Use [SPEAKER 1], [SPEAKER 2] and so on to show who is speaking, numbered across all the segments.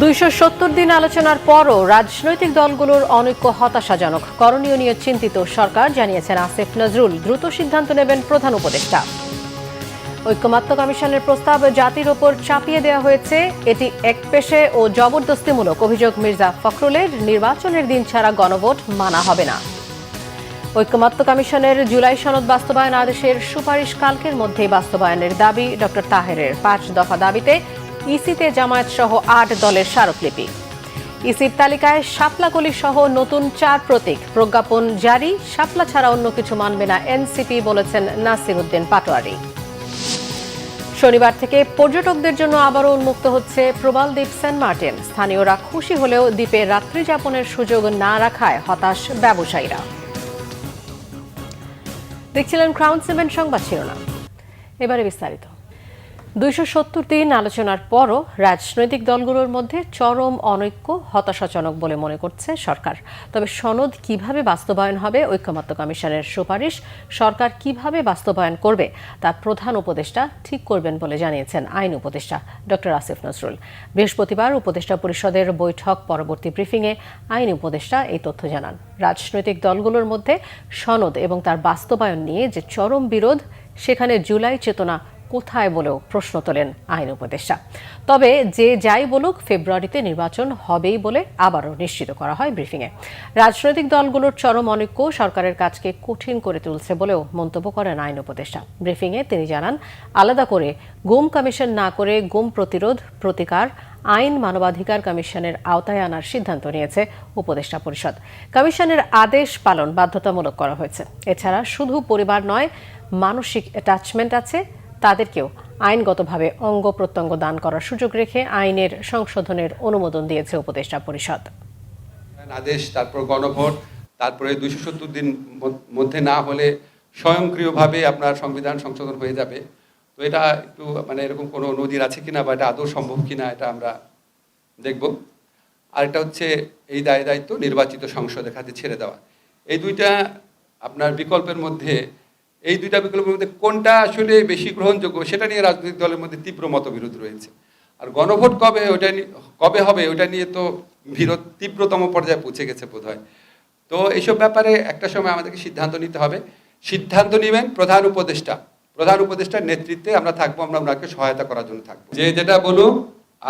[SPEAKER 1] দুইশো সত্তর দিন আলোচনার পরও রাজনৈতিক দলগুলোর অনৈক্য হতাশাজনক। করণীয় নিয়ে চিন্তিত সরকার, জানিয়েছেন আসিফ নজরুল। দ্রুত সিদ্ধান্ত নেবেন প্রধান উপদেষ্টা। ঐক্যমাত্র কমিশনের প্রস্তাব জাতির ওপর চাপিয়ে দেওয়া হয়েছে। এটি একপেশে ও জবরদস্তিমূলক, অভিযোগ মির্জা ফখরুলের। নির্বাচনের দিন ছাড়া গণভোট মানা হবে না। ঐক্যমাত্র কমিশনের জুলাই সনদ বাস্তবায়ন আদেশের সুপারিশ কালকের মধ্যেই বাস্তবায়নের দাবি ডক্টর তাহেরের। পাঁচ দফা দাবিতে ইসিতে জামায়াত সহ আট দলের স্মারকলিপি। ইসির তালিকায় শাপলাকলি সহ নতুন চার প্রতীক প্রজ্ঞাপন জারি, শাপলা ছাড়া অন্য কিছু মানবে না এনসিপি বলেছেন নাসির উদ্দিন পাটোয়ারি। শনিবার থেকে পর্যটকদের জন্য আবারও উন্মুক্ত হচ্ছে প্রবাল দ্বীপ সেন্ট মার্টিন। স্থানীয়রা খুশি হলেও দ্বীপে রাত্রি যাপনের সুযোগ না রাখায় হতাশ ব্যবসায়ীরা। দেখছিলেন ক্রাউন সিমেন্ট সংবাদ শিরোনাম। এবারে বিস্তারিত। দুইশো সত্তর দিন আলোচনার পরও রাজনৈতিক দলগুলোর মধ্যে চরম অনৈক্য, হতাশাজনক বলে মনে করছে সরকার। তবে সনদ কীভাবে বাস্তবায়ন হবে ঐক্যমত্য কমিশনের সুপারিশ, সরকার কীভাবে বাস্তবায়ন করবে তা প্রধান উপদেষ্টা ঠিক করবেন বলে জানিয়েছেন আইন উপদেষ্টা ডক্টর আসিফ নজরুল। বৃহস্পতিবার উপদেষ্টা পরিষদের বৈঠক পরবর্তী ব্রিফিংয়ে আইন উপদেষ্টা এই তথ্য জানান। রাজনৈতিক দলগুলোর মধ্যে সনদ এবং তার বাস্তবায়ন নিয়ে যে চরম বিরোধ, সেখানে জুলাই চেতনা কোথায় বলেও প্রশ্ন তোলেন আইন উপদেষ্টা। তবে যে যাই বলুক, ফেব্রুয়ারিতে নির্বাচন হবেই বলে আবারও নিশ্চিত করা হয় ব্রিফিংয়ে। রাজনৈতিক দলগুলোর চরম অনৈক্য, সরকারের কাজকে কঠিন করে তুলছে বলেও মন্তব্য করেন আইন উপদেষ্টা। ব্রিফিংয়ে তিনি জানান, আলাদা করে গুম কমিশন না করে গুম প্রতিরোধ, প্রতিকার, আইন মানবাধিকার কমিশনের আওতায় আনার সিদ্ধান্ত নিয়েছে উপদেষ্টা পরিষদ। কমিশনের আদেশ পালন বাধ্যতামূলক করা হয়েছে। এছাড়া শুধু পরিবার নয়, মানসিক অ্যাটাচমেন্ট আছে তাদেরকেও আইনগতভাবে অঙ্গ প্রত্যঙ্গ দান করার সুযোগ রেখে আইনের সংশোধনের অনুমোদন দিয়েছে উপদেষ্টা পরিষদ।
[SPEAKER 2] আদেশ, তারপর গণভোট, তারপরে দুইশো সত্তর দিন মধ্যে না হলে স্বয়ংক্রিয়ভাবে আপনার সংবিধান সংশোধন হয়ে যাবে। তো এটা একটু মানে এরকম কোনো নজির আছে কিনা বা এটা আদৌ সম্ভব কিনা এটা আমরা দেখব। আরেকটা হচ্ছে এই দায় দায়িত্ব নির্বাচিত সংসদের হাতে ছেড়ে দেওয়া। এই দুইটা আপনার বিকল্পের মধ্যে এই দুইটা বিকল্পের মধ্যে কোনটা আসলে বেশি গ্রহণযোগ্য সেটা নিয়ে রাজনৈতিক দলের মধ্যে তীব্র মতবিরোধ রয়েছে। আর গণভোট কবে ওটা কবে হবে ওটা নিয়ে তো বিরোধ তীব্রতম পর্যায়ে পৌঁছে গেছে বোধ হয় তো এইসব ব্যাপারে একটা সময় আমাদেরকে সিদ্ধান্ত নিতে হবে। সিদ্ধান্ত নেবেন প্রধান উপদেষ্টা। প্রধান উপদেষ্টার নেতৃত্বে আমরা থাকব, আমরা ওনাকে সহায়তা করার জন্য থাকব। যে যেটা বলুক,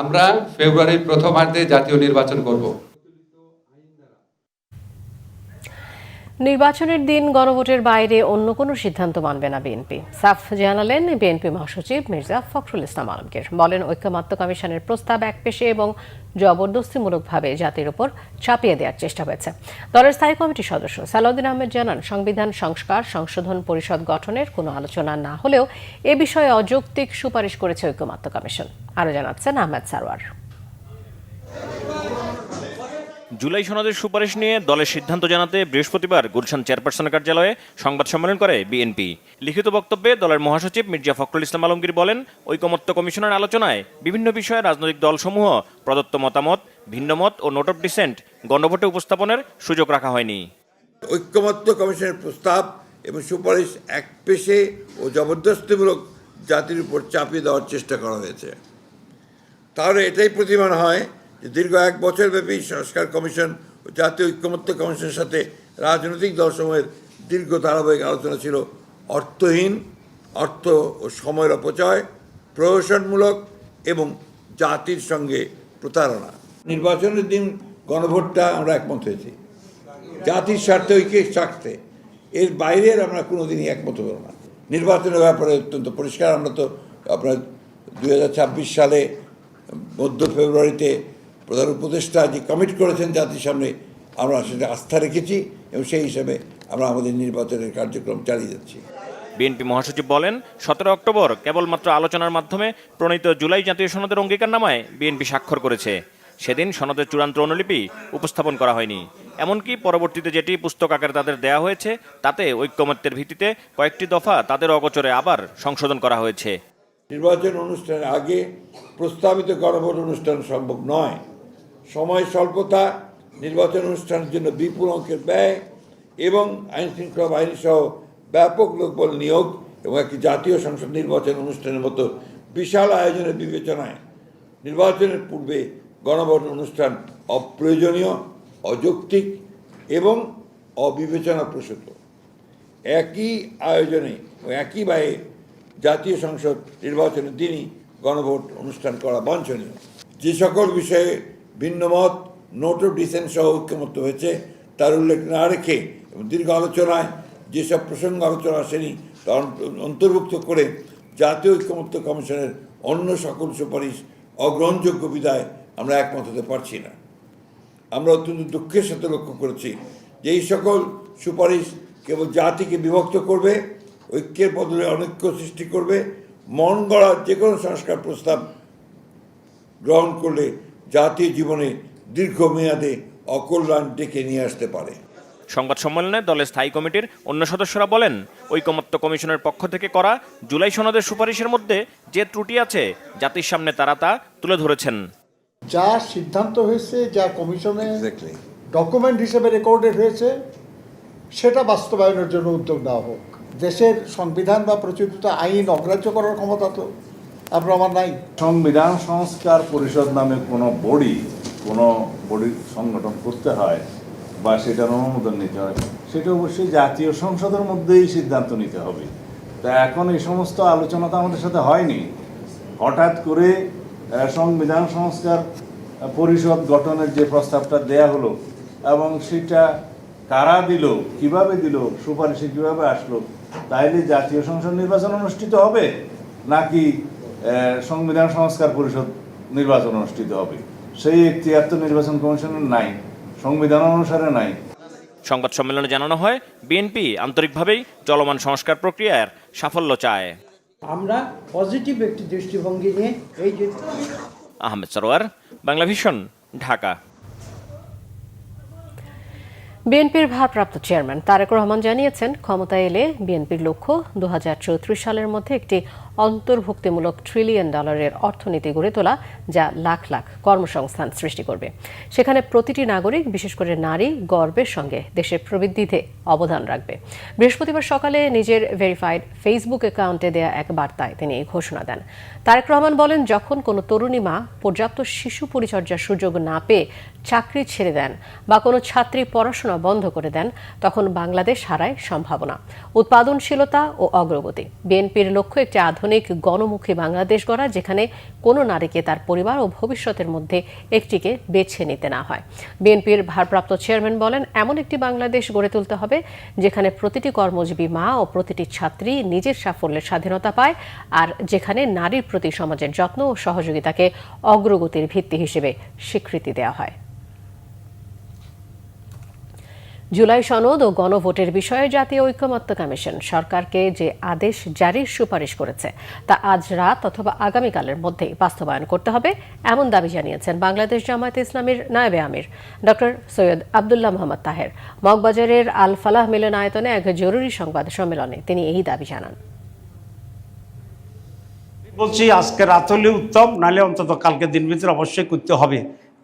[SPEAKER 2] আমরা ফেব্রুয়ারির প্রথমার্ধে জাতীয় নির্বাচন করব।
[SPEAKER 1] নির্বাচনের দিন গণভোটের বাইরে অন্য কোনো সিদ্ধান্ত মানবে না বিএনপি। সাফ জানালেন বিএনপি মহাসচিব মির্জা ফখরুল ইসলাম আলমগীর। বলেন ঐক্যমাত্র কমিশনের প্রস্তাব একপেশে এবং জবরদস্তিমূলকভাবে জাতির উপর চাপিয়ে দেওয়ার চেষ্টা হয়েছে। দলের স্থায়ী কমিটির সদস্য সালাউদ্দিন আহমেদ জানান, সংবিধান সংস্কার, সংশোধন পরিষদ গঠনের কোনো আলোচনা না হলেও এ বিষয়ে অযৌক্তিক সুপারিশ করেছে ঐক্যমাত্র কমিশন। আরও জানাচ্ছেন আহমেদ সারওয়ার
[SPEAKER 3] জুলাই সনদের সুপারিশ নিয়ে দলের সিদ্ধান্ত জানাতে বৃহস্পতিবার গুলশান চেয়ারপারসনের কার্যালয়ে সংবাদ সম্মেলন করে বিএনপি। লিখিত বক্তব্যে দলের মহাসচিব মির্জা ফখরুল ইসলাম আলমগীর বলেন, ঐকমত্য কমিশনের আলোচনায় বিভিন্ন বিষয়ে রাজনৈতিক দলসমূহ, প্রদত্ত মতামত, ভিন্নমত ও নোট অফ ডিসেন্ট গণভোটে উপস্থাপনের সুযোগ রাখা হয়নি।
[SPEAKER 4] ঐক্যমত্য কমিশনের প্রস্তাব এবং সুপারিশ এক পেশে ও জবরদস্তিমূলক জাতির উপর চাপিয়ে দেওয়ার চেষ্টা করা হয়েছে। তাহলে এটাই প্রতিমান হয় দীর্ঘ এক বছরব্যাপী সংস্কার কমিশন জাতীয় ঐক্যমত্য কমিশনের সাথে রাজনৈতিক দলসমূহের দীর্ঘ ধারাবাহিক আলোচনা ছিল অর্থহীন, অর্থ ও সময়ের অপচয়, প্রহসনমূলক এবং জাতির সঙ্গে প্রতারণা। নির্বাচনের দিন গণভোটটা আমরা একমত হয়েছি। জাতির স্বার্থে, ঐক্যের স্বার্থে। এর বাইরের আমরা কোনোদিনই একমত হব না। নির্বাচনের ব্যাপারে অত্যন্ত পরিষ্কার। আমরা তো আপনার দু হাজার ছাব্বিশ সালে মধ্য ফেব্রুয়ারিতে প্রধান উপদেষ্টা যে কমিট করেছেন জাতির সামনে আমরা সেটা আস্থা রেখেছি এবং সেই হিসাবে আমরা আমাদের নির্বাচনের কার্যক্রম চালিয়ে যাচ্ছি।
[SPEAKER 3] বিএনপি মহাসচিব বলেন সতেরো অক্টোবর কেবলমাত্র আলোচনার মাধ্যমে প্রণীত জুলাই জাতীয় সনদের অঙ্গীকারনামায় বিএনপি স্বাক্ষর করেছে। সেদিন সনদের চূড়ান্ত অনুলিপি উপস্থাপন করা হয়নি। এমনকি পরবর্তীতে যেটি পুস্তক আকারে তাদের দেয়া হয়েছে তাতে ঐক্যমত্যের ভিত্তিতে কয়েকটি দফা তাদের অগোচরে আবার সংশোধন করা হয়েছে।
[SPEAKER 4] নির্বাচন অনুষ্ঠানের আগে প্রস্তাবিত গণভোট অনুষ্ঠান সম্ভব নয়। সময় স্বল্পতা, নির্বাচন অনুষ্ঠানের জন্য বিপুল অঙ্কের ব্যয় এবং আইন শৃঙ্খলা বাহিনী সহ ব্যাপক লোকবল নিয়োগ এবং একটি জাতীয় সংসদ নির্বাচন অনুষ্ঠানের মতো বিশাল আয়োজনের বিবেচনায় নির্বাচনের পূর্বে গণভোট অনুষ্ঠান অপ্রয়োজনীয়, অযৌক্তিক এবং অবিবেচনা অবিবেচনাপ্রসূত একই আয়োজনে ও একই ব্যয়ে জাতীয় সংসদ নির্বাচনের দিনই গণভোট অনুষ্ঠান করা বাঞ্ছনীয়। যে সকল বিষয়ে ভিন্নমত নোট অফ ডিসেন্ট সহ ঐক্যমত্য হয়েছে। তার উল্লেখ না রেখে এবং দীর্ঘ আলোচনায় যেসব প্রসঙ্গ আলোচনা আসেনি, তা অন্তর্ভুক্ত করে জাতীয় ঐক্যমত্য কমিশনের অন্য সকল সুপারিশ অগ্রহণযোগ্য বিদায় আমরা একমত হতে পারছি না। আমরা অত্যন্ত দুঃখের সাথে লক্ষ্য করেছি যে এই সকল সুপারিশ কেবল জাতিকে বিভক্ত করবে, ঐক্যের বদলে অনৈক্য সৃষ্টি করবে, মন গড়ার যে কোনো সংস্কার প্রস্তাব গ্রহণ করলে জাতীয় জীবনে দীর্ঘমেয়াদে অকল্যাণ ডেকে নিয়ে আসতে পারে।
[SPEAKER 3] সংবাদ সম্মেলনে দলের স্থায়ী কমিটির অন্য সদস্যরা বলেন ঐকমত্য কমিশনের পক্ষ থেকে করা জুলাই সনদের সুপারিশের মধ্যে যে ত্রুটি আছে জাতির সামনে তারা তা তুলে ধরেছেন।
[SPEAKER 5] যা সিদ্ধান্ত হয়েছে যা কমিশনে ডকুমেন্ট হিসেবে রেকর্ডেড হয়েছে সেটা বাস্তবায়নের জন্য উদ্যোগ নেওয়া হোক। দেশের সংবিধান বা প্রচলিত আইন অগ্রাহ্য করার ক্ষমতা তো আমার নাই।
[SPEAKER 6] সংবিধান সংস্কার পরিষদ নামে কোনো বডি কোনো বডি সংগঠন করতে হয় বা সেটার অনুমোদন নিতে হয়, সেটা অবশ্যই জাতীয় সংসদের মধ্যেই সিদ্ধান্ত নিতে হবে। তা এখন এই সমস্ত আলোচনা তো আমাদের সাথে হয়নি। হঠাৎ করে সংবিধান সংস্কার পরিষদ গঠনের যে প্রস্তাবটা দেয়া হলো এবং সেটা কারা দিল, কীভাবে দিল, সুপারিশে কীভাবে আসলো, তাইলে জাতীয় সংসদ নির্বাচন অনুষ্ঠিত হবে নাকি সংবিধান সংস্কার পরিষদ নির্বাচন অনুষ্ঠিত হবে। সেই এখতিয়ার তো নির্বাচন কমিশনের নাই সংবিধান অনুসারে নাই।
[SPEAKER 3] সংবাদ সম্মেলনে জানানো হয় বিএনপি আন্তরিকভাবেই চলমান সংস্কার প্রক্রিয়ার সাফল্য চায়।
[SPEAKER 7] আমরা পজিটিভ একটি দৃষ্টিভঙ্গি নিয়ে এই যে
[SPEAKER 3] আহমেদ সরোয়ার বাংলা ভিশন ঢাকা।
[SPEAKER 1] বিএনপির ভারপ্রাপ্ত চেয়ারম্যান তারেক রহমান জানিয়েছেন ক্ষমতায় এলে বিএনপির লক্ষ্য দু হাজার চৌত্রিশ সালের মধ্যে একটি অন্তর্ভুক্তিমূলক ট্রিলিয়ন ডলারের অর্থনীতি গড়ে তোলা যা লাখ লাখ কর্মসংস্থান সৃষ্টি করবে। সেখানে প্রতিটি নাগরিক, বিশেষ করে নারী, গর্বের সঙ্গে দেশের প্রবৃদ্ধিতে অবদান রাখবে। বৃহস্পতিবার সকালে নিজের ভেরিফাইড ফেসবুক অ্যাকাউন্টে দেয়া এক বার্তায় তিনি এই ঘোষণা দেন। তারেক রহমান বলেন, যখন কোনো তরুণী মা পর্যাপ্ত শিশু পরিচর্যার সুযোগ না পেয়ে চাকরি ছেড়ে দেন বা কোনো ছাত্রী পড়াশোনা বন্ধ করে দেন, তখন বাংলাদেশ হারায় সম্ভাবনা। উৎপাদনশীলতা ও অগ্রগতি। বিএনপির লক্ষ্য একটি আধুনিক গণমুখী বাংলাদেশ গড়া, যেখানে কোনো নারীকে তার পরিবার ও ভবিষ্যতের মধ্যে একটিকে বেছে নিতে না হয়। বিএনপির ভারপ্রাপ্ত চেয়ারম্যান বলেন, এমন একটি বাংলাদেশ গড়ে তুলতে হবে, যেখানে প্রতিটি কর্মজীবী মা ও প্রতিটি ছাত্রী নিজের সাফল্যের স্বাধীনতা পায়, আর যেখানে নারীর প্রতি সমাজের যত্ন ও সহযোগিতাকে অগ্রগতির ভিত্তি হিসেবে স্বীকৃতি দেওয়া হয়। জুলাই সনদ ও গণভোটের বিষয়ে জাতীয় ঐক্যমত্য কমিশন সরকারকে যে আদেশ জারির সুপারিশ করেছে, তা আজ রাত অথবা আগামীকালের মধ্যেই বাস্তবায়ন করতে হবে, এমন দাবি জানিয়েছেন বাংলাদেশ জামায়াতে ইসলামীর নায়েবে আমির ডক্টর সৈয়দ আবদুল্লাহ মোহাম্মদ তাহের। মগবাজারের আল ফালাহ মিলনায়তনে এক জরুরি সংবাদ সম্মেলনে তিনি এই দাবি জানান।
[SPEAKER 8] বলছি, আজকে রাত হলে উত্তম, নাহলে অন্তত কালকে দিন ভিতরে অবশ্যই করতে হবে।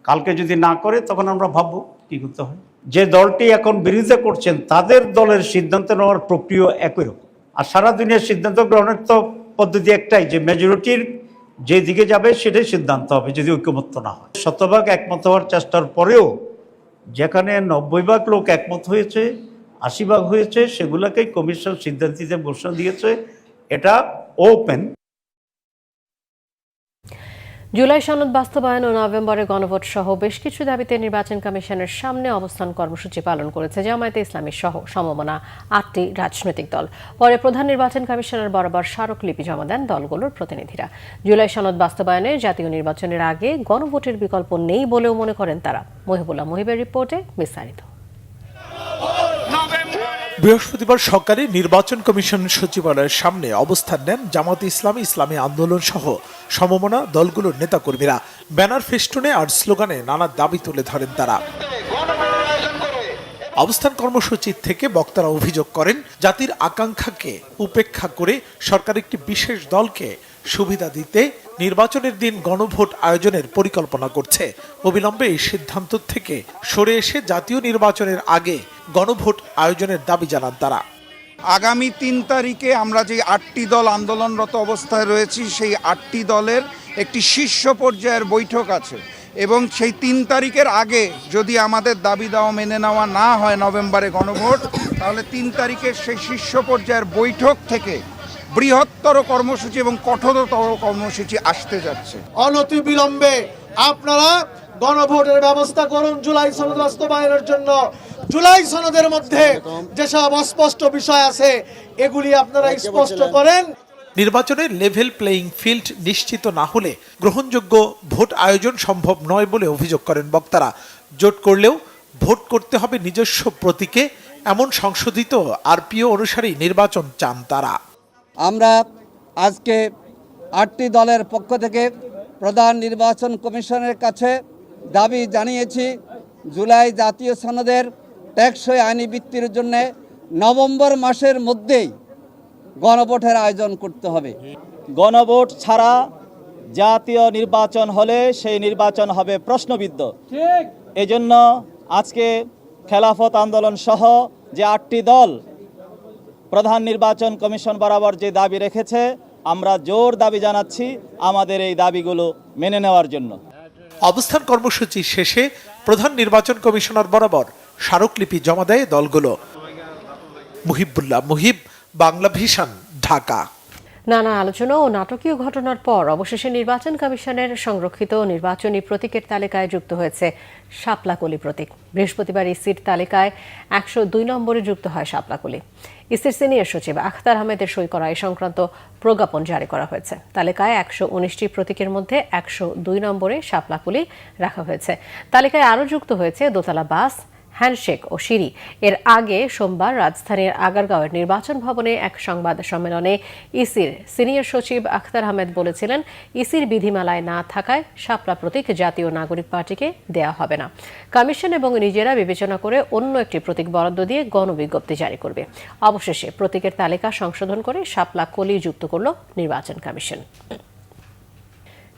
[SPEAKER 8] কালকে যদি না করে, তখন আমরা ভাববো কি করতে হয়। যে দলটি এখন বিরোধিতা করছেন, তাদের দলের সিদ্ধান্ত নেওয়ার প্রক্রিয়া একই রকম। আর সারা দুনিয়ার সিদ্ধান্ত গ্রহণের তো পদ্ধতি একটাই, যে মেজরিটির যে দিকে যাবে সেটাই সিদ্ধান্ত হবে যদি ঐক্যমত্য না হয়। শতভাগ একমত হওয়ার চেষ্টার পরেও যেখানে নব্বই ভাগ লোক একমত হয়েছে, আশি ভাগ হয়েছে, সেগুলোকেই কমিশন সিদ্ধান্ত দিতে ঘোষণা দিয়েছে, এটা ওপেন
[SPEAKER 1] জুলাই সনদ বাস্তবায়ন ও নভেম্বরে গণভোট সহ বেশ কিছু দাবিতে নির্বাচন কমিশনের সামনে অবস্থান কর্মসূচি পালন করেছে জামায়াতে ইসলামী সহ সমমনা আটটি রাজনৈতিক দল। পরে প্রধান নির্বাচন কমিশনার বরাবর স্মারকলিপি জমা দেন দলগুলোর প্রতিনিধিরা। জুলাই সনদ বাস্তবায়নে জাতীয় নির্বাচনের আগে গণভোটের বিকল্প নেই বলেও মনে করেন তারা। মহিবুল্লাহ মহিবের রিপোর্টে বিস্তারিত।
[SPEAKER 9] বৃহস্পতিবার সকালে নির্বাচন কমিশন সচিবালয়ের সামনে অবস্থান নেন জামাত ইসলামী ইসলামী আন্দোলন সহ সমমনা দলগুলোর নেতাকর্মীরা ব্যানার ফেস্টুনে আর স্লোগানে নানা দাবি তুলে ধরেন তারা। অবস্থান কর্মসূচি থেকে বক্তারা অভিযোগ করেন, জাতির আকাঙ্ক্ষাকে উপেক্ষা করে সরকার একটি বিশেষ দলকে সুবিধা দিতে নির্বাচনের দিন গণভোট আয়োজনের পরিকল্পনা করছে। অবিলম্বে এই সিদ্ধান্ত থেকে সরে এসে জাতীয় নির্বাচনের আগে গণভোট আয়োজনের দাবি জানান তারা।
[SPEAKER 10] আগামী তিন তারিখে আমরা যে আটটি দল আন্দোলনরত অবস্থায় রয়েছি, সেই আটটি দলের একটি শীর্ষ পর্যায়ের বৈঠক আছে এবং সেই তিন তারিখের আগে যদি আমাদের দাবি দেওয়া মেনে নেওয়া না হয় নভেম্বরে গণভোট, তাহলে তিন তারিখের সেই শীর্ষ পর্যায়ের বৈঠক থেকে বৃহত্তর কর্মসূচি এবং কঠোরতর কর্মসূচি আসতে যাচ্ছে।
[SPEAKER 5] অনতি বিলম্বে আপনারা গণভোটের ব্যবস্থা করুন জুলাই সনদ বাস্তবায়নের জন্য। জুলাই সনদের মধ্যে যেসব অস্পষ্ট বিষয় আছে এগুলি আপনারা স্পষ্ট করেন।
[SPEAKER 9] নির্বাচনের লেভেল প্লেয়িং ফিল্ড নিশ্চিত না হলে গ্রহণযোগ্য ভোট আয়োজন সম্ভব নয় বলে অভিযোগ করেন বক্তারা। জোট করলেও ভোট করতে হবে নিজস্ব প্রতীকে এমন সংশোধিত আরপিও অনুসারেই নির্বাচন চান তারা।
[SPEAKER 7] আমরা আজকে আটটি দলের পক্ষ থেকে প্রধান নির্বাচন কমিশনের কাছে দাবি জানিয়েছি জুলাই জাতীয় সনদের টেকসই আইনি বৃত্তির জন্য নভেম্বর মাসের মধ্যেই গণভোটের আয়োজন করতে হবে।
[SPEAKER 11] গণভোট ছাড়া জাতীয় নির্বাচন হলে সেই নির্বাচন হবে প্রশ্নবিদ্ধ। এজন্য আজকে খেলাফত আন্দোলন সহ যে আটটি দল প্রধান নির্বাচন কমিশন বরাবর যে দাবি রেখেছে আমরা জোর দাবি জানাচ্ছি আমাদের এই দাবিগুলো মেনে নেওয়ার জন্য।
[SPEAKER 9] অবস্থান কর্মসূচি শেষে প্রধান নির্বাচন কমিশনার বরাবর স্মারকলিপি জমা দেয় দলগুলো। মুহিবুল্লাহ মুহিব, বাংলা ভিশন, ঢাকা।
[SPEAKER 1] নানা আলোচনা ও নাটকীয় ঘটনার পর অবশেষে নির্বাচন কমিশনের সংরক্ষিত নির্বাচনী প্রতীকের তালিকায় যুক্ত হয়েছে শাপলাকলি প্রতীক। বৃহস্পতিবার ইসির তালিকায় একশো দুই নম্বরে যুক্ত হয় শাপলাকলি। ইসির সিনিয়র সচিব আখতার আহমেদের সই করা এ সংক্রান্ত প্রজ্ঞাপন জারি করা হয়েছে। তালিকায় একশো উনিশটি প্রতীকের মধ্যে একশো দুই নম্বরে শাপলাকুলি রাখা হয়েছে। তালিকায় আরও যুক্ত হয়েছে দোতলা বাস হ্যান্ডশেক ও সিঁড়ি। এর আগে সোমবার রাজধানীর আগারগাঁওয়ের নির্বাচন ভবনে এক সংবাদ সম্মেলনে ইসির সিনিয়র সচিব আখতার আহমেদ বলেছিলেন, ইসির বিধিমালায় না থাকায় শাপলা প্রতীক জাতীয় নাগরিক পার্টিকে দেয়া হবে না। কমিশন এবং নিজেরা বিবেচনা করে অন্য একটি প্রতীক বরাদ্দ দিয়ে গণবিজ্ঞপ্তি জারি করবে। অবশেষে প্রতীকের তালিকা সংশোধন করে শাপলা কলি যুক্ত করল নির্বাচন কমিশন।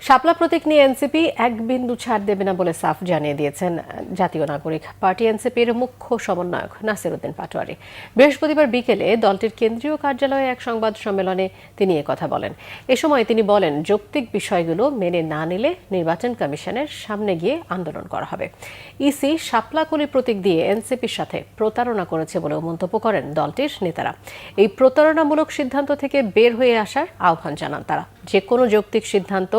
[SPEAKER 1] শাপলা প্রতীক নিয়ে এনসিপি এক বিন্দু ছাড় দেবে না বলে সাফ জানিয়ে দিয়েছেন জাতীয় নাগরিক পার্টি এনসিপির মুখ্য সমন্বয়ক নাসির উদ্দিন পাটোয়ারি। বৃহস্পতিবার বিকেলে দলটির কেন্দ্রীয় কার্যালয়ে এক সংবাদ সম্মেলনে তিনি কথা বলেন। এ সময় তিনি বলেন, যৌক্তিক বিষয়গুলো মেনে না নিলে নির্বাচন কমিশনের সামনে গিয়ে আন্দোলন করা হবে। ইসি শাপলাকলি প্রতীক দিয়ে এনসিপির সাথে প্রতারণা করেছে বলেও মন্তব্য করেন দলটির নেতারা। এই প্রতারণামূলক সিদ্ধান্ত থেকে বের হয়ে আসার আহ্বান জানান তারা। যে কোনো যৌক্তিক সিদ্ধান্ত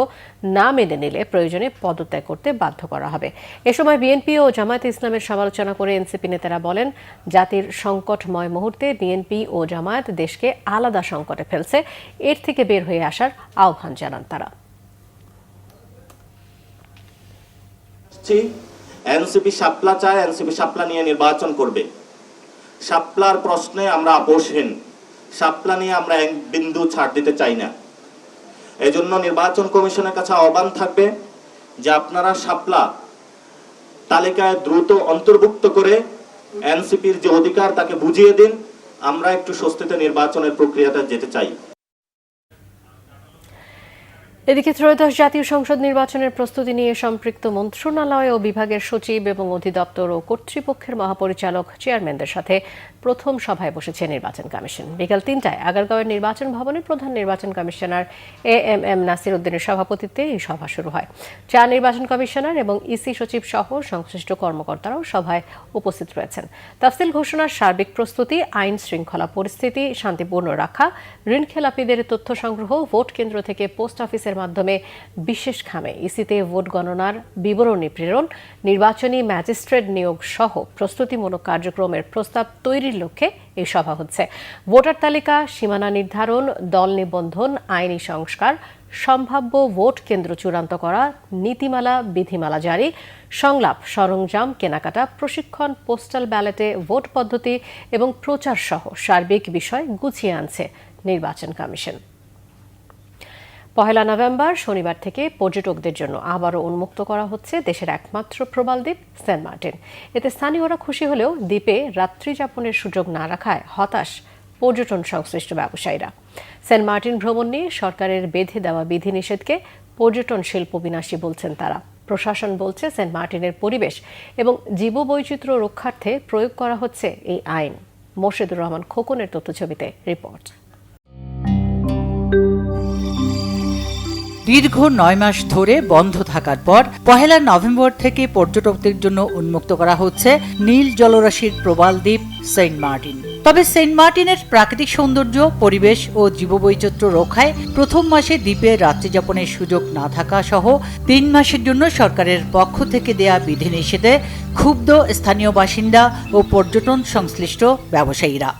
[SPEAKER 1] না মেনে নিলে প্রয়োজনে পদত্যাগ করতে বাধ্য করা হবে। এ সময় বিএনপি ও জামায়াতে ইসলামের সমালোচনা করে এনসিপি নেতারা বলেন, জাতির সংকটময় মুহূর্তে বিএনপি ও জামায়াত দেশকে আলাদা সংকটে ফেলছে। এর থেকে বের হয়ে আসার আহ্বান জানান তারা।
[SPEAKER 11] এনসিপি শাপলা চায়, এনসিপি শাপলা নিয়ে নির্বাচন করবে। শাপলার প্রশ্নে আমরা আপোষহীন। শাপলা নিয়ে আমরা এক বিন্দু ছাড় দিতে চাই না। এজন্য নির্বাচন কমিশনের কাছে আহ্বান থাকবে যে আপনারা সাপলা তালিকায় দ্রুত অন্তর্ভুক্ত করে এনসিপির যে অধিকার তাকে বুঝিয়ে দিন। আমরা একটু স্বস্তিতে নির্বাচনের প্রক্রিয়াটা যেতে চাই।
[SPEAKER 1] এদিকে ত্রয়োদশ জাতীয় সংসদ নির্বাচনের প্রস্তুতি নিয়ে সম্পৃক্ত মন্ত্রণালয় ও বিভাগের সচিব এবং অধিদপ্তর ও কর্তৃপক্ষের মহাপরিচালক চেয়ারম্যানদের সাথে প্রথম সভায় বসেছে নির্বাচন কমিশন। বিকাল তিনটায় আগারগাঁওয়ের নির্বাচন ভবনে প্রধান নির্বাচন commissioner A M M Nasir উদ্দিনের সভাপতিত্বে এই সভা শুরু হয়। চার নির্বাচন কমিশনার এবং ইসি সচিব সহ সংশ্লিষ্ট কর্মকর্তারাও সভায় উপস্থিত রয়েছেন। তাফসিল ঘোষণার সার্বিক প্রস্তুতি, আইন শৃঙ্খলা পরিস্থিতি, শান্তিপূর্ণ রাখা ঋণ খেলাপিদের তথ্য সংগ্রহ, ভোট কেন্দ্র থেকে পোস্ট অফিসের মাধ্যমে বিশেষ খামে ইসিতে ভোট গণনার বিবরণী প্রেরণ, নির্বাচনী ম্যাজিস্ট্রেট নিয়োগ সহ প্রস্তুতিমূলক কার্যক্রমের প্রস্তাব তৈরির লক্ষ্যে এই সভা হচ্ছে। ভোটার তালিকা, সীমানা নির্ধারণ, দল নিবন্ধন, আইনি সংস্কার, সম্ভাব্য ভোট কেন্দ্র চূড়ান্ত করা, নীতিমালা, বিধিমালা জারি, সংলাপ, সরঞ্জাম, কেনাকাটা, প্রশিক্ষণ, পোস্টাল ব্যালটে ভোট পদ্ধতি এবং প্রচার সহ সার্বিক বিষয় গুছিয়ে আনছে নির্বাচন কমিশন। পহেলা নভেম্বর শনিবার থেকে পর্যটকদের জন্য আবারও উন্মুক্ত করা হচ্ছে দেশের একমাত্র প্রবাল দ্বীপ, সেন্ট মার্টিন। এতে স্থানীয়রা খুশি হলেও দ্বীপে রাত্রি যাপনের সুযোগ না রাখায় হতাশ পর্যটন সংশ্লিষ্ট ব্যবসায়ীরা। সেন্ট মার্টিন ভ্রমণ নিয়ে সরকারের বেঁধে দেওয়া বিধিনিষেধকে পর্যটন শিল্প বিনাশী বলছেন তারা। প্রশাসন বলছে সেন্ট মার্টিনের পরিবেশ এবং জীববৈচিত্র্য রক্ষার্থে প্রয়োগ করা হচ্ছে এই আইন। মোর্শেদুর রহমান খোকনের তথ্যছবিতে রিপোর্ট।
[SPEAKER 12] দীর্ঘ নয় মাস ধরে বন্ধ থাকার পর পহেলা নভেম্বর থেকে পর্যটকদের জন্য উন্মুক্ত করা হচ্ছে নীল জলরাশির প্রবাল দ্বীপ সেন্ট মার্টিন। তবে সেন্ট মার্টিনের প্রাকৃতিক সৌন্দর্য, পরিবেশ ও জীববৈচিত্র্য রক্ষায় প্রথম মাসে দ্বীপে রাত্রিযাপনের সুযোগ না থাকা সহ তিন মাসের জন্য সরকারের পক্ষ থেকে দেয়া বিধিনিষেধে ক্ষুব্ধ স্থানীয় বাসিন্দা ও পর্যটন সংশ্লিষ্ট ব্যবসায়ীরা।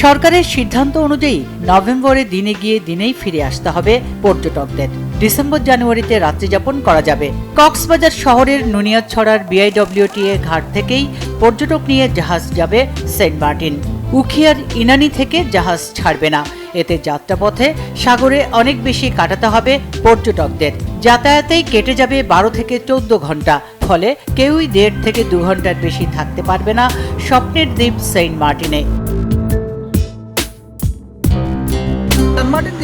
[SPEAKER 12] সরকারের সিদ্ধান্ত অনুযায়ী নভেম্বরে দিনে গিয়ে দিনেই ফিরে আসতে হবে পর্যটকদের। ডিসেম্বর জানুয়ারিতে রাত্রিযাপন করা যাবে। কক্সবাজার শহরের নুনিয়াছড়ার বিআইডব্লিউটিএ ঘাট থেকেই পর্যটক নিয়ে জাহাজ যাবে সেন্ট মার্টিন। উখিয়ার ইনানি থেকে জাহাজ ছাড়বে না। এতে যাত্রাপথে সাগরে অনেক বেশি কাটাতে হবে পর্যটকদের। যাতায়াতেই কেটে যাবে বারো থেকে চোদ্দ ঘণ্টা। ফলে কেউই দেড় থেকে দু ঘণ্টার বেশি থাকতে পারবে না স্বপ্নের দ্বীপ সেন্ট মার্টিনে।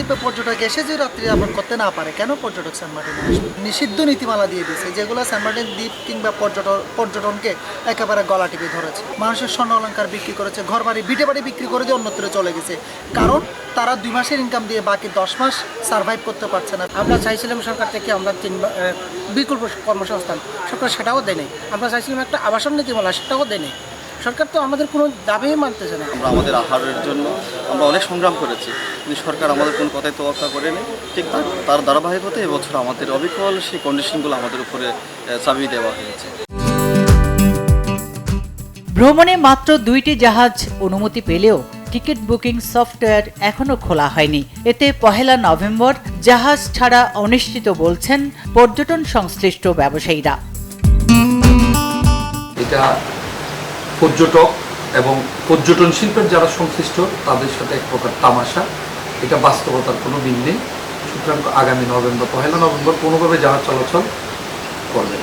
[SPEAKER 13] দ্বীপে পর্যটক এসে যে রাত্রি যাপন করতে না পারে, কেন পর্যটক সেন্ট মার্টিনে নিষিদ্ধ নীতিমালা দিয়ে দিয়েছে, যেগুলো সেন্ট মার্টিন দ্বীপ কিংবা পর্যটন, পর্যটনকে একেবারে গলা টিপে ধরেছে। মানুষের স্বর্ণ অলঙ্কার বিক্রি করেছে ঘর বাড়ি ভিটে বাড়ি বিক্রি করে দিয়ে অন্যত্র চলে গেছে। কারণ তারা দুই মাসের ইনকাম দিয়ে বাকি দশ মাস সার্ভাইভ করতে পারছে না।
[SPEAKER 14] আমরা চাইছিলাম সরকার থেকে আমরা তিন বিকল্প কর্মসংস্থান, সরকার সেটাও দেয় নাই আমরা চাইছিলাম একটা আবাসন নীতিমালা, সেটাও দেয় নাই সরকার তো আমাদের কোনো দাবিই মানতেছে না।
[SPEAKER 15] আমরা আমাদের আহারের জন্য আমরা অনেক সংগ্রাম করেছি কিন্তু সরকার আমাদের কোনো কথাই তোয়াক্কা করেনি। ঠিক তার তার ধারাবাহিকতা এবছর আমাদের অবিকল সেই কন্ডিশনগুলো আমাদের উপরে চাপিয়ে দেওয়া হয়েছে।
[SPEAKER 12] ভ্রমণে মাত্র দুইটি জাহাজ অনুমতি পেলেও টিকিট বুকিং সফটওয়্যার এখনও খোলা হয়নি। এতে পহেলা নভেম্বর জাহাজ ছাড়া অনিশ্চিত বলছেন পর্যটন সংশ্লিষ্ট ব্যবসায়ীরা।
[SPEAKER 16] এটা পর্যটক এবং পর্যটন শিল্পের যারা সংশ্লিষ্ট, তাদের সাথে এক প্রকার তামাশা। এটা বাস্তবতার কোনো মিল নেই। সুতরাং আগামী নভেম্বর, পহেলা নভেম্বর কোনোভাবে জাহাজ চলাচল করবে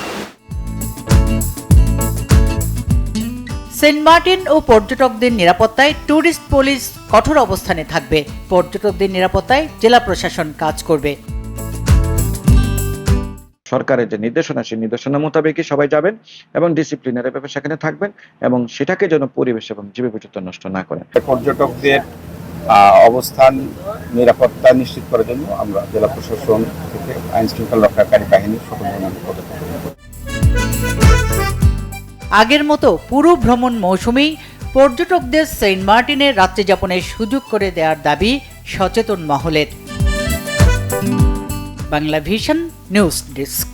[SPEAKER 12] সেন্ট মার্টিন ও পর্যটকদের নিরাপত্তায় ট্যুরিস্ট পুলিশ কঠোর অবস্থানে থাকবে। পর্যটকদের নিরাপত্তায় জেলা প্রশাসন কাজ করবে।
[SPEAKER 17] সরকারের যে নির্দেশনা সেই নির্দেশনা মোতাবেকই সবাই যাবেন এবং ডিসিপ্লিনের ব্যাপারে সেখানে থাকবেন এবং সেটাকে যেন পরিবেশ এবং জীববৈচিত্র্য নষ্ট না করেন
[SPEAKER 10] পর্যটকদের আহ, অবস্থান নিরাপত্তা নিশ্চিত করার জন্য আমরা জেলা প্রশাসন থেকে আইন শৃঙ্খলা রক্ষাকারী বাহিনীর সকল ধরনের পদক্ষেপ নেব।
[SPEAKER 12] আগের মতো পুরো ভ্রমণ মৌসুমেই পর্যটকদের সেন্ট মার্টিনে রাত্রিযাপনের সুযোগ করে দেওয়ার দাবি সচেতন মহলের বাংলা ভিশন নিউজ ডেস্ক।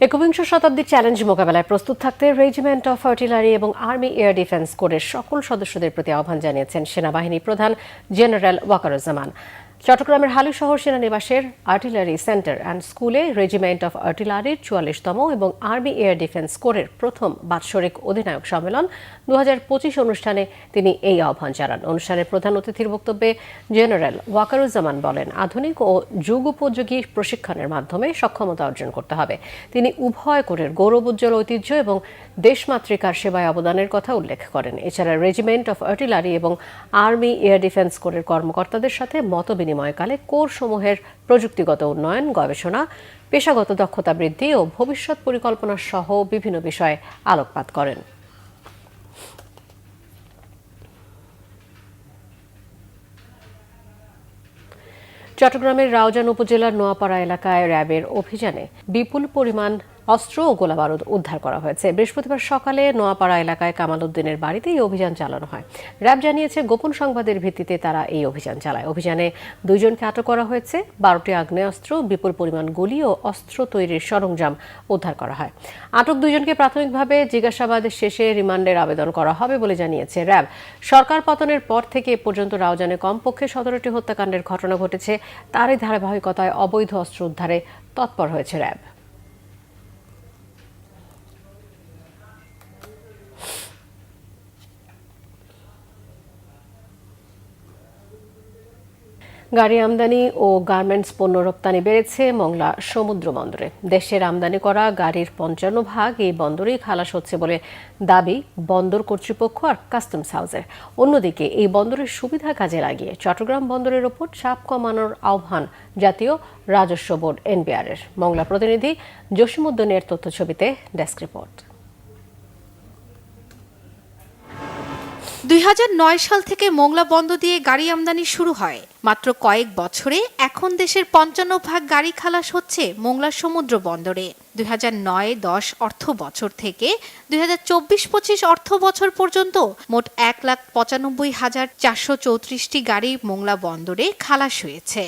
[SPEAKER 1] একবিংশ শতাব্দীর চ্যালেঞ্জ মোকাবেলায় প্রস্তুত থাকতে রেজিমেন্ট অফ আর্টিলারি এবং আর্মি এয়ার ডিফেন্স কোরের সকল সদস্যদের প্রতি আহ্বান জানিয়েছেন সেনাবাহিনী প্রধান জেনারেল ওয়াকারুজ্জামান। চট্টগ্রামের হালু শহর সেনানিবাসের আর্টিলারি সেন্টার অ্যান্ড স্কুলে রেজিমেন্ট অফ আর্টিলারির চুয়াল্লিশতম এবং আর্মি এয়ার ডিফেন্স কোরের প্রথম বাৎসরিক অধিনায়ক সম্মেলন দু অনুষ্ঠানে তিনি এই আহ্বান জানান। অনুষ্ঠানের প্রধান অতিথির বক্তব্যে জেনারেল ওয়াকারুজ্জামান বলেন, আধুনিক ও যুগ উপযোগী প্রশিক্ষণের মাধ্যমে সক্ষমতা অর্জন করতে হবে। তিনি উভয় কোরের গৌরব, উজ্জ্বল ঐতিহ্য এবং দেশমাতৃকার সেবায় অবদানের কথা উল্লেখ করেন। এছাড়া রেজিমেন্ট অফ আর্টিলারি এবং আর্মি এয়ার ডিফেন্স কোরের কর্মকর্তাদের সাথে মত বিনিময়কালে কোর সমূহের প্রযুক্তিগত উন্নয়ন, গবেষণা, পেশাগত দক্ষতা বৃদ্ধি ও ভবিষ্যৎ পরিকল্পনা সহ বিভিন্ন বিষয়ে আলোকপাত করেন। চট্টগ্রামের রাউজান উপজেলার নোয়াপাড়া এলাকায় র্যাবের অভিযানে বিপুল পরিমাণ অস্ত্র ও গোলাবারুদ উদ্ধার করা হয়েছে। বৃহস্পতিবার সকালে নোয়াপাড়া এলাকায় কামাল উদ্দিনের বাড়িতে এই অভিযান চালানো হয়। র্যাব জানিয়েছে, গোপন সংবাদের ভিত্তিতে তারা এই অভিযান চালায়। অভিযানে দুইজনকে আটক করা হয়েছে। বারোটি আগ্নেয়াস্ত্র, বিপুল পরিমাণ গুলি ও অস্ত্র তৈরির সরঞ্জাম উদ্ধার করা হয়। আটক দুইজনকে প্রাথমিকভাবে জিজ্ঞাসাবাদ শেষে রিমান্ডের আবেদন করা হবে বলে জানিয়েছে র্যাব। সরকার পতনের পর থেকে পর্যন্ত রাউজানে কমপক্ষে সতেরোটি হত্যাকাণ্ডের ঘটনা ঘটেছে। তারই ধারাবাহিকতায় অবৈধ অস্ত্র উদ্ধারে তৎপর হয়েছে র্যাব। গাড়ি আমদানি ও গার্মেন্টস পণ্য রপ্তানি বেড়েছে মংলা সমুদ্র বন্দরে। দেশের আমদানি করা গাড়ির পঞ্চান্ন ভাগ এই বন্দরেই খালাস হচ্ছে বলে দাবি বন্দর কর্তৃপক্ষ আর কাস্টমস হাউসের। অন্যদিকে এই বন্দরের সুবিধা কাজে লাগিয়ে চট্টগ্রাম বন্দরের ওপর চাপ কমানোর আহ্বান জাতীয় রাজস্ব বোর্ড এনবিআরের। মংলা প্রতিনিধি জসিমুদ্দিনের তথ্যছবিতে ডেস্ক রিপোর্ট।
[SPEAKER 18] দুই হাজার নয় সাল থেকে মোংলা বন্দর দিয়ে গাড়ি আমদানি শুরু হয়। মাত্র কয়েক বছরে এখন দেশের পঞ্চান্ন ভাগ গাড়ি খালাস হচ্ছে মোংলা সমুদ্র বন্দরে। দুই নয় দশ অর্থ বছর থেকে দুই হাজার চব্বিশ পঁচিশ অর্থ বছর পর্যন্ত মোট এক লাখ পঁচানব্বই হাজার চারশো চৌত্রিশটি গাড়ি মোংলা বন্দরে খালাস হয়েছে।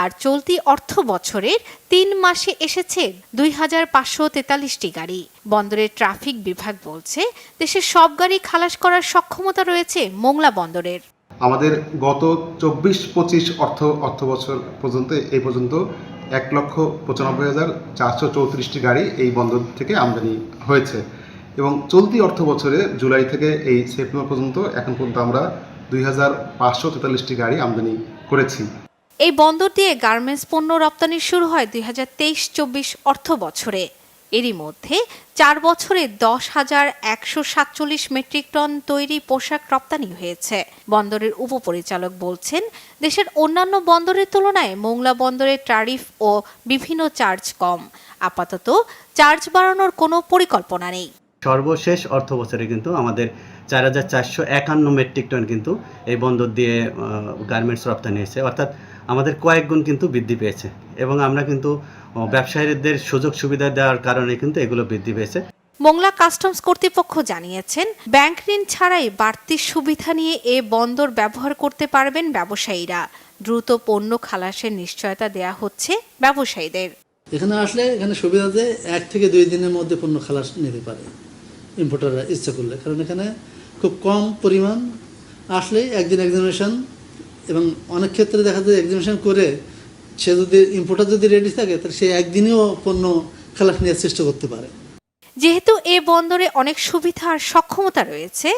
[SPEAKER 18] আর চলতি অর্থ বছরের তিন মাসে এসেছে দুই হাজার পাঁচশো তেতাল্লিশটি গাড়ি। বন্দরের ট্রাফিক বিভাগ বলছে, দেশের সব গাড়ি খালাস করার সক্ষমতা রয়েছে মোংলা বন্দরের।
[SPEAKER 19] আমাদের গত চব্বিশ পঁচিশ অর্থ অর্থ বছর পর্যন্ত, এই পর্যন্ত এক লক্ষ পঁচানব্বই হাজার চারশো চৌত্রিশটি গাড়ি এই বন্দর থেকে আমদানি হয়েছে। এবং চলতি অর্থ বছরে জুলাই থেকে এই সেপ্টেম্বর পর্যন্ত এখন পর্যন্ত আমরা দুই হাজার পাঁচশো তেতাল্লিশটি গাড়ি আমদানি করেছি।
[SPEAKER 18] এই বন্দর দিয়ে গার্মেন্টস পণ্য রপ্তানি শুরু হয় দুই হাজার তেইশ চব্বিশ অর্থ বছরে। এরই মধ্যে চার বছরে দশ হাজার একশো সাতচল্লিশ মেট্রিক টন তৈরি পোশাক রপ্তানি হয়েছে। বন্দরের উপপরিচালক বলছেন, দেশের অন্যান্য বন্দরের তুলনায় মোংলা বন্দরের ট্যারিফ ও বিভিন্ন চার্জ কম। আপাতত চার্জ বাড়ানোর কোনো পরিকল্পনা নেই।
[SPEAKER 20] সর্বশেষ অর্থ বছরে কিন্তু আমাদের চার হাজার চারশো একান্ন মেট্রিক টন কিন্তু এই বন্দর দিয়ে গার্মেন্টস রপ্তানি হয়েছে। অর্থাৎ আমাদের কয়েক গুণ কিন্তু বৃদ্ধি পেয়েছে এবং আমরা কিন্তু ব্যবসায়ীদের সুযোগ সুবিধা দেওয়ার কারণে কিন্তু এগুলো বৃদ্ধি পেয়েছে।
[SPEAKER 18] মোংলা কাস্টমস কর্তৃপক্ষ জানিয়েছেন ব্যাংক ঋণ ছাড়াই বাড়তি সুবিধা নিয়ে এ বন্দর ব্যবহার করতে পারবেন ব্যবসায়ীরা। দ্রুত পণ্য খালাসের নিশ্চয়তা দেয়া হচ্ছে ব্যবসায়ীদের।
[SPEAKER 21] এখানে আসলে এখানে সুবিধাতে এক থেকে দুই দিনের মধ্যে পণ্য খালাস নিতে পারে ইম্পোর্টাররা ইচ্ছা করলে। কারণ এখানে খুব কম পরিমাণ আসলেই একদিন এক্সামিনেশন এবং অনেক ক্ষেত্রে দেখা যায় এক্সিবিশন করে সে যদি ইম্পোর্টার যদি রেডি থাকে তাহলে সে একদিনেও পণ্য খালাস নেওয়ার চেষ্টা করতে পারে।
[SPEAKER 18] যেহেতু এ বন্দরে অনেক সুবিধা আর সক্ষমতা রয়েছে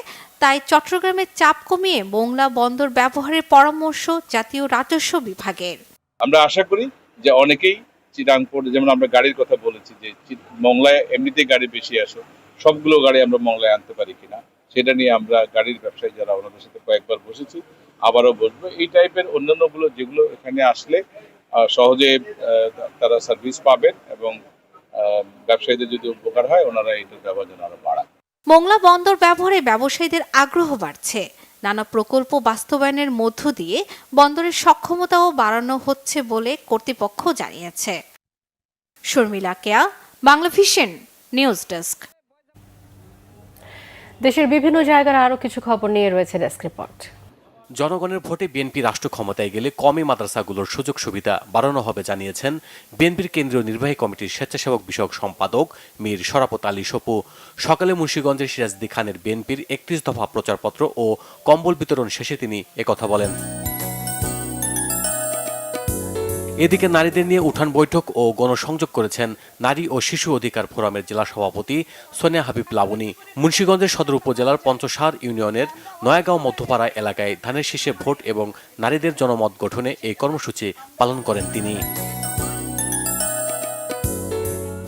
[SPEAKER 18] তাই চট্টগ্রামের চাপ কমিয়ে মোংলা বন্দর ব্যবহারের পরামর্শ জাতীয় রাজস্ব বিভাগের।
[SPEAKER 6] আমরা আশা করি যে অনেকেই চিরাং পোর্ট যেমন আমরা গাড়ির কথা বলেছি যে মংলায় এমনিতেই গাড়ি বেশি আসো সবগুলো গাড়ি আমরা মংলায় আনতে পারি কিনা সেটা নিয়ে আমরা গাড়ির ব্যবসায়ী যারা ওনাদের সাথে কয়েকবার বসেছি। আবারও বসবো এই টাইপের অন্যান্যগুলো যেগুলো এখানে আসলে সহজে তারা সার্ভিস পাবেন এবং আহ, ব্যবসায়ীদের যদি উপকার হয় ওনারা এইটার ব্যবহার যেন আরও বাড়ান
[SPEAKER 18] মোংলা বন্দর ব্যবহারে ব্যবসায়ীদের আগ্রহ বাড়ছে। নানা প্রকল্প বাস্তবায়নের মধ্য দিয়ে বন্দরের সক্ষমতাও বাড়ানো হচ্ছে বলে কর্তৃপক্ষ জানিয়েছে। Sharmila Keya Bangla Vision news desk.
[SPEAKER 1] দেশের বিভিন্ন জায়গার আরও কিছু খবর নিয়ে রয়েছে ডেস্ক রিপোর্ট।
[SPEAKER 22] জনগণের ভোটে বিএনপি রাষ্ট্র ক্ষমতায় গেলে কমই মাদ্রাসাগুলোর সুযোগ সুবিধা বাড়ানো হবে জানিয়েছেন বিএনপির কেন্দ্রীয় নির্বাহী কমিটির স্বেচ্ছাসেবক বিষয়ক সম্পাদক মীর সরাপত আলী সপু। সকালে মুন্সীগঞ্জের সিরাজদি খানের বিএনপির একত্রিশ দফা প্রচারপত্র ও কম্বল বিতরণ শেষে তিনি একথা বলেন। এদিকে নারীদের নিয়ে উঠান বৈঠক ও গণসংযোগ করেছেন নারী ও শিশু অধিকার ফোরামের জেলা সভাপতি সোনিয়া হাবিব লাবনী। মুন্সীগঞ্জের সদর উপজেলার পঞ্চসার ইউনিয়নের নয়াগাঁও মধ্যপাড়া এলাকায় ধানের শীষে ভোট এবং নারীদের জনমত গঠনে এই কর্মসূচি পালন করেন তিনি।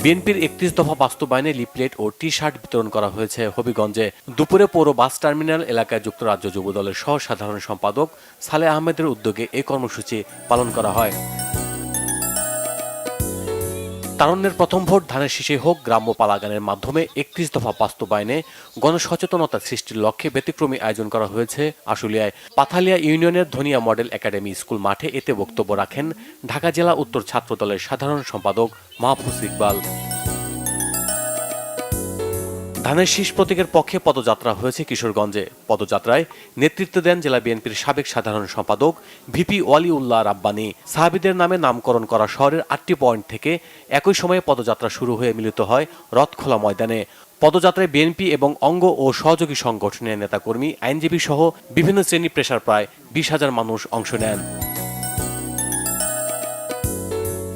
[SPEAKER 22] বিএনপির একত্রিশ দফা বাস্তবায়নে লিফলেট ও টি শার্ট বিতরণ করা হয়েছে হবিগঞ্জে। দুপুরে পৌর বাস টার্মিনাল এলাকায় যুক্তরাজ্য যুবদলের সহ সাধারণ সম্পাদক সালে আহমেদের উদ্যোগে এই কর্মসূচি পালন করা হয়। তারণ্যের প্রথম ভোট ধানের শীষে হোক গ্রাম্য পালাগানের মাধ্যমে একত্রিশ দফা বাস্তবায়নে গণসচেতনতা সৃষ্টির লক্ষ্যে ব্যতিক্রমী আয়োজন করা হয়েছে আশুলিয়ায়। পাথালিয়া ইউনিয়নের ধনিয়া মডেল একাডেমি স্কুল মাঠে এতে বক্তব্য রাখেন ঢাকা জেলা উত্তর ছাত্র দলের সাধারণ সম্পাদক মাহফুজ ইকবাল। ধানের শীষ প্রতীকের পক্ষে পদযাত্রা হয়েছে কিশোরগঞ্জে। পদযাত্রায় নেতৃত্ব দেন জেলা বিএনপির সাবেক সাধারণ সম্পাদক ভিপি ওয়ালিউল্লাহ রাব্বানি। সাহাবিদের নামে নামকরণ করা শহরের আটটি পয়েন্ট থেকে একই সময়ে পদযাত্রা শুরু হয়ে মিলিত হয় রথখোলা ময়দানে। পদযাত্রায় বিএনপি এবং অঙ্গ ও সহযোগী সংগঠনের নেতাকর্মী আইনজীবী সহ বিভিন্ন শ্রেণি পেশার প্রায় বিশ হাজার মানুষ অংশ নেন।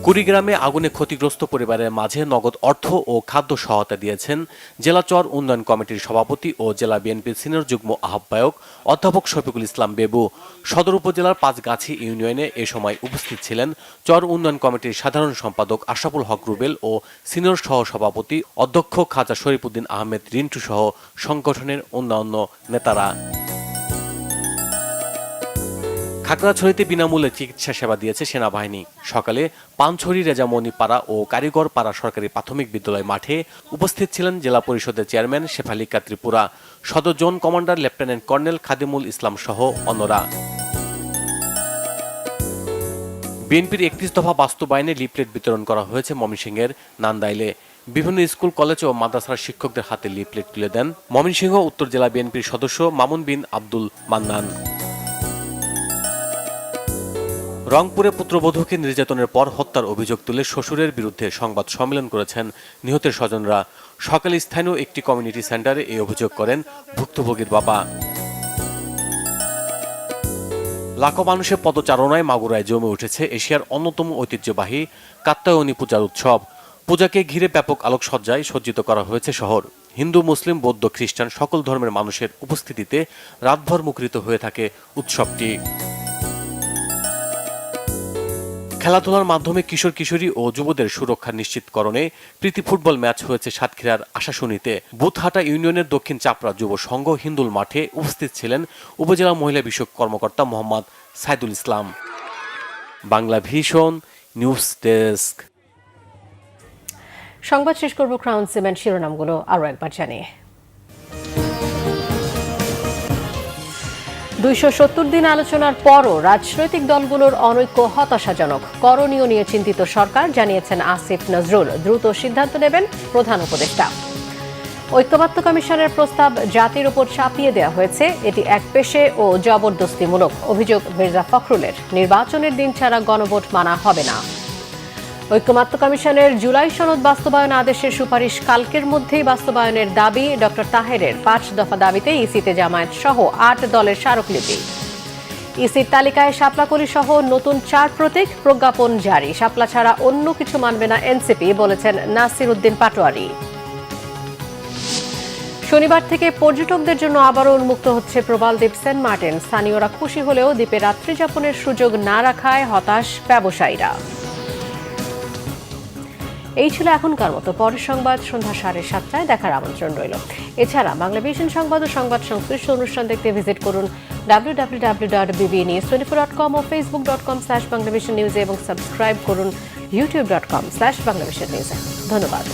[SPEAKER 22] কুড়িগ্রামে আগুনে ক্ষতিগ্রস্ত পরিবারের মাঝে নগদ অর্থ ও খাদ্য সহায়তা দিয়েছেন জেলা চর উন্নয়ন কমিটির সভাপতি ও জেলা বিএনপির সিনিয়র যুগ্ম আহ্বায়ক অধ্যাপক শফিকুল ইসলাম বেবু। সদর উপজেলার পাঁচগাছি ইউনিয়নে এ সময় উপস্থিত ছিলেন চর উন্নয়ন কমিটির সাধারণ সম্পাদক আশরাফুল হক রুবেল ও সিনিয়র সহ সভাপতি অধ্যক্ষ খাজা শরীফুদ্দিন আহমেদ রিন্টু সহ সংগঠনের অন্যান্য নেতারা। খাগড়াছড়িতে বিনামূল্যে চিকিৎসা সেবা দিয়েছে সেনাবাহিনী। সকালে পানছড়ি রেজামণি পাড়া ও কারিগর পাড়া সরকারি প্রাথমিক বিদ্যালয় মাঠে উপস্থিত ছিলেন জেলা পরিষদের চেয়ারম্যান শেফালিকা ত্রিপুরা সদর zone commander lieutenant colonel Khadimul Islam সহ অন্যরা। বিএনপির একত্রিশ দফা বাস্তবায়নে লিফলেট বিতরণ করা হয়েছে ময়মনসিংহের নান্দাইলে। বিভিন্ন স্কুল, কলেজ ও মাদ্রাসার শিক্ষকদের হাতে লিফলেট তুলে দেন ময়মনসিংহ, উত্তর জেলা বিএনপির সদস্য মামুন বিন আব্দুল মান্নান। রংপুরে পুত্রবধূকে নির্যাতনের পর হত্যার অভিযোগ তুলে শ্বশুরের বিরুদ্ধে সংবাদ সম্মেলন করেছেন নিহতের স্বজনরা। সকালে স্থানীয় একটি কমিউনিটি সেন্টারে এই অভিযোগ করেন ভুক্তভোগীর বাবা। লাখো মানুষের পদচারণায় মাগুরায় জমে উঠেছে এশিয়ার অন্যতম ঐতিহ্যবাহী কাত্তায়নী পূজার উৎসব। পূজাকে ঘিরে ব্যাপক আলোকসজ্জায় সজ্জিত করা হয়েছে শহর। হিন্দু, মুসলিম, বৌদ্ধ, খ্রিস্টান সকল ধর্মের মানুষের উপস্থিতিতে রাতভর মুখরিত হয়ে থাকে উৎসবটি। খেলাধুলার মাধ্যমে কিশোর কিশোরী ও যুবদের সুরক্ষা নিশ্চিতকরণে প্রীতি ফুটবল ম্যাচ হয়েছে সাতক্ষীরার আশাশুনিতে। বুথহাটা ইউনিয়নের দক্ষিণ চাপড়া যুব সংঘ হিন্দুল মাঠে উপস্থিত ছিলেন উপজেলা মহিলা বিষয়ক কর্মকর্তা মোহাম্মদ সাইদুল ইসলাম। বাংলা ভীষণ নিউজ ডেস্ক।
[SPEAKER 1] সংবাদ শেষ করব ক্রাউন সিমেন্ট শিরোনামগুলো আরও একবার জানিয়ে। দুইশো সত্তর দিন আলোচনার পরও রাজনৈতিক দলগুলোর অনৈক্য হতাশাজনক। করণীয় নিয়ে চিন্তিত সরকার, জানিয়েছেন আসিফ নজরুল। দ্রুত সিদ্ধান্ত নেবেন প্রধান উপদেষ্টা। ঐক্যমাত্র কমিশনের প্রস্তাব জাতির উপর চাপিয়ে দেওয়া হয়েছে। এটি এক পেশে ও জবরদস্তিমূলক। অভিযোগ মির্জা ফখরুলের। নির্বাচনের দিন ছাড়া গণভোট মানা হবে না। ঐক্যমাত্র কমিশনের জুলাই সনদ বাস্তবায়ন আদেশের সুপারিশ কালকের মধ্যেই বাস্তবায়নের দাবি ডক্টর তাহেরের। পাঁচ দফা দাবিতে ইসিতে জামায়াত সহ আট দলের স্মারকলিপি। ইসির তালিকায় শাপলাকলি সহ নতুন চার প্রতীক প্রজ্ঞাপন জারি। শাপলা ছাড়া অন্য কিছু মানবে না এনসিপি, বলেছেন নাসির উদ্দিন পাটোয়ারি। শনিবার থেকে পর্যটকদের জন্য আবারও উন্মুক্ত হচ্ছে প্রবাল দ্বীপ সেন্ট মার্টিন। স্থানীয়রা খুশি হলেও দ্বীপে রাত্রিযাপনের সুযোগ না রাখায় হতাশ ব্যবসায়ীরা। এই ছিল এখনকার মতো। পরের সংবাদ সন্ধ্যা সাড়ে সাতটায় দেখার আমন্ত্রণ রইল। এছাড়া বাংলা ভিশন সংবাদ ও সংবাদ সংশ্লিষ্ট অনুষ্ঠান দেখতে ভিজিট করুন W W W dot BV news twenty four dot com ও Facebook dot com slash Bangla Vision নিউজে এবং সাবস্ক্রাইব করুন YouTube dot com slash Bangla Vision নিউজে ধন্যবাদ।